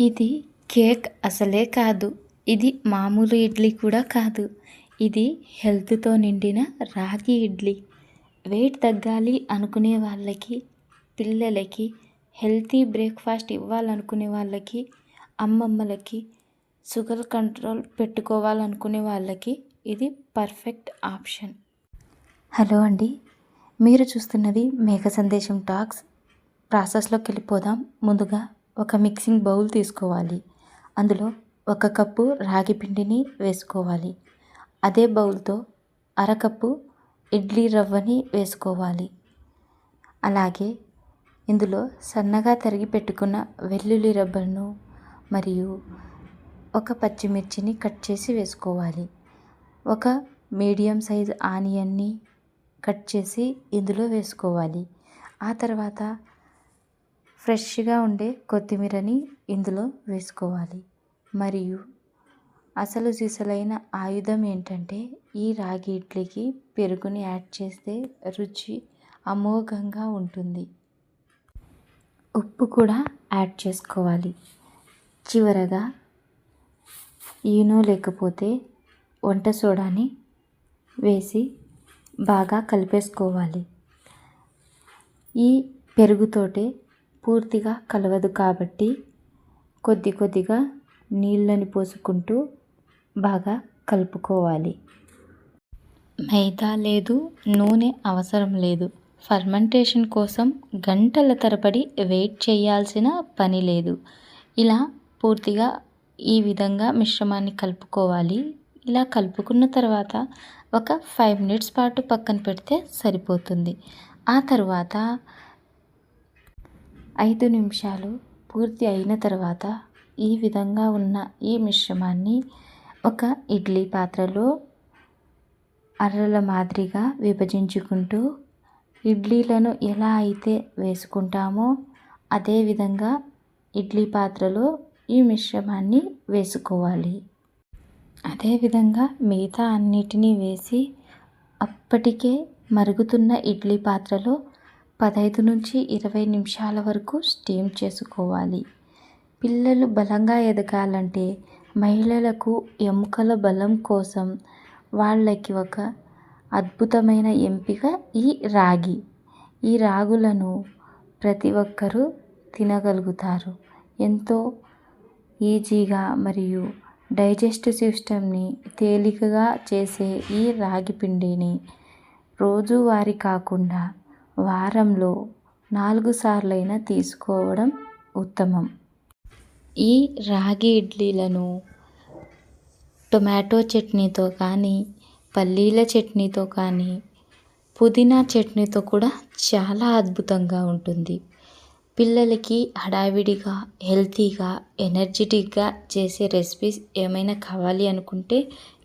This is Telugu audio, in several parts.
ఇది కేక్ అసలే కాదు. ఇది మామూలు ఇడ్లీ కూడా కాదు. ఇది హెల్త్తో నిండిన రాగి ఇడ్లీ. వెయిట్ తగ్గాలి అనుకునే వాళ్ళకి పిల్లలకి హెల్తీ బ్రేక్ఫాస్ట్ ఇవ్వాలనుకునే వాళ్ళకి అమ్మమ్మలకి షుగర్ కంట్రోల్ పెట్టుకోవాలనుకునే వాళ్ళకి ఇది పర్ఫెక్ట్ ఆప్షన్. హలో అండి. మీరు చూస్తున్నది మేఘ సందేశం టాక్స్. ప్రాసెస్లోకి వెళ్ళిపోదాం ముందుగా ఒక మిక్సింగ్ బౌల్ తీసుకోవాలి. అందులో ఒక కప్పు రాగి పిండిని వేసుకోవాలి. అదే బౌల్తో అరకప్పు ఇడ్లీ రవ్వని వేసుకోవాలి. అలాగే ఇందులో సన్నగా తరిగి పెట్టుకున్న వెల్లుల్లి రబ్బర్ను మరియు ఒక పచ్చిమిర్చిని కట్ చేసి వేసుకోవాలి. ఒక మీడియం సైజ్ ఆనియన్ని కట్ చేసి ఇందులో వేసుకోవాలి. ఆ తర్వాత ఫ్రెష్గా ఉండే కొత్తిమీరని ఇందులో వేసుకోవాలి. మరియు అసలు సిసలైన ఆయుధం ఏంటంటే ఈ రాగి ఇడ్లీకి పెరుగుని యాడ్ చేస్తే రుచి అమోఘంగా ఉంటుంది. ఉప్పు కూడా యాడ్ చేసుకోవాలి. చివరగా ఈనో లేకపోతే వంట సోడాని వేసి బాగా కలిపేసుకోవాలి. ఈ పెరుగుతోటే పూర్తిగా కలవదు కాబట్టి కొద్ది కొద్దిగా నీళ్ళని పోసుకుంటూ బాగా కలుపుకోవాలి. మైదా లేదు నూనె అవసరం లేదు. ఫర్మెంటేషన్ కోసం గంటల తరబడి వెయిట్ చేయాల్సిన పని లేదు. ఇలా పూర్తిగా ఈ విధంగా మిశ్రమాన్ని కలుపుకోవాలి. ఇలా కలుపుకున్న తర్వాత ఒక ఫైవ్ మినిట్స్ పాటు పక్కన పెడితే సరిపోతుంది. ఆ తర్వాత ఐదు నిమిషాలు పూర్తి అయిన తర్వాత ఈ విధంగా ఉన్న ఈ మిశ్రమాన్ని ఒక ఇడ్లీ పాత్రలో అర్రల మాదిరిగా విభజించుకుంటూ ఇడ్లీలను ఎలా అయితే వేసుకుంటామో అదేవిధంగా ఇడ్లీ పాత్రలో ఈ మిశ్రమాన్ని వేసుకోవాలి. అదేవిధంగా మిగతా అన్నిటినీ వేసి అప్పటికే మరుగుతున్న ఇడ్లీ పాత్రలో పదహైదు నుంచి ఇరవై నిమిషాల వరకు స్టీమ్ చేసుకోవాలి. పిల్లలు బలంగా ఎదగాలంటే మహిళలకు ఎముకల బలం కోసం వాళ్ళకి ఒక అద్భుతమైన ఎంపిక ఈ రాగి. ఈ రాగులను ప్రతి ఒక్కరూ తినగలుగుతారు. ఎంతో ఈజీగా మరియు డైజెస్టివ్ సిస్టమ్ని తేలికగా చేసే ఈ రాగి పిండిని రోజువారీ కాకుండా వారంలో నాలుగు సార్లైనా తీసుకోవడం ఉత్తమం. ఈ రాగి ఇడ్లీలను టొమాటో చట్నీతో కానీ పల్లీల చట్నీతో కానీ పుదీనా చట్నీతో కూడా చాలా అద్భుతంగా ఉంటుంది. పిల్లలకి హడావిడిగా హెల్తీగా ఎనర్జెటిక్గా చేసే రెసిపీస్ ఏమైనా కావాలి అనుకుంటే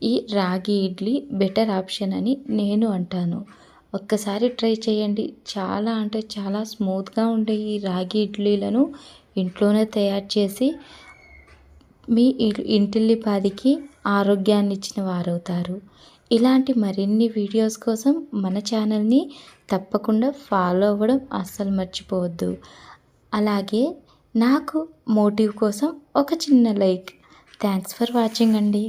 ఈ రాగి ఇడ్లీ బెటర్ ఆప్షన్ అని నేను అంటాను. ఒక్కసారి ట్రై చేయండి. చాలా అంటే చాలా స్మూత్గా ఉండే ఈ రాగి ఇడ్లీలను ఇంట్లోనే తయారు చేసి మీ ఇంటిల్లిపాదికి ఆరోగ్యాన్ని ఇచ్చిన వారవుతారు. ఇలాంటి మరిన్ని వీడియోస్ కోసం మన ఛానల్ని తప్పకుండా ఫాలో అవ్వడం అస్సలు మర్చిపోవద్దు. అలాగే నాకు మోటివ్ కోసం ఒక చిన్న లైక్. థ్యాంక్స్ ఫర్ వాచింగ్ అండి.